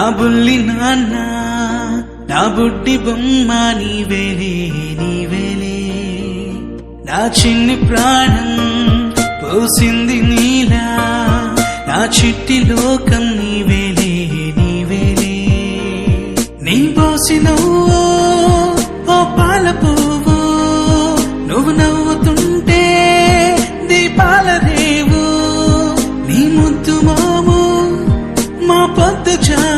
నా బుల్లి నాన్న నా బుడ్డి బొమ్మ నీవేలే నీవేలే నా చిన్ని ప్రాణం పోసింది నీలా నా చిట్టి లోకం నీవేలే నీవేలే నీ పోసినవో ఓ పాల పువ్వు నువ్వు నవ్వుతుంటే దీపాల రేవు. నీ ముద్దు మాము మా పొద్దు జాము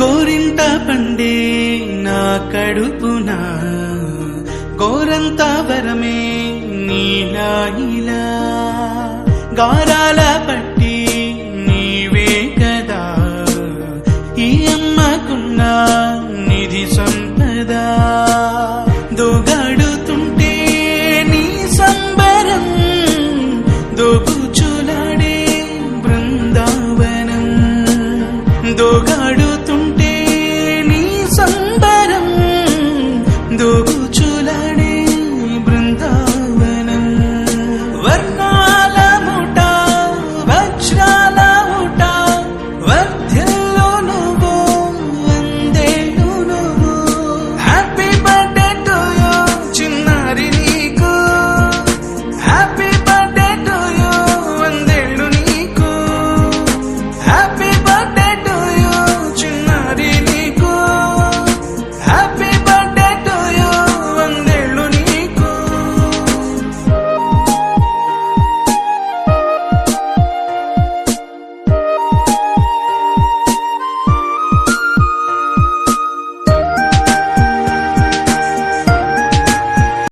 గోరింత పండే నా కడుపున గోరంత వరమే నీలా ఇలా గారాల పట్టి నీవే కదా. ఈ అమ్మకున్న నిధి సంపద. దోగాడుతుంటే నీ సంబరం దోగుచులాడే బృందావనం. దోగా to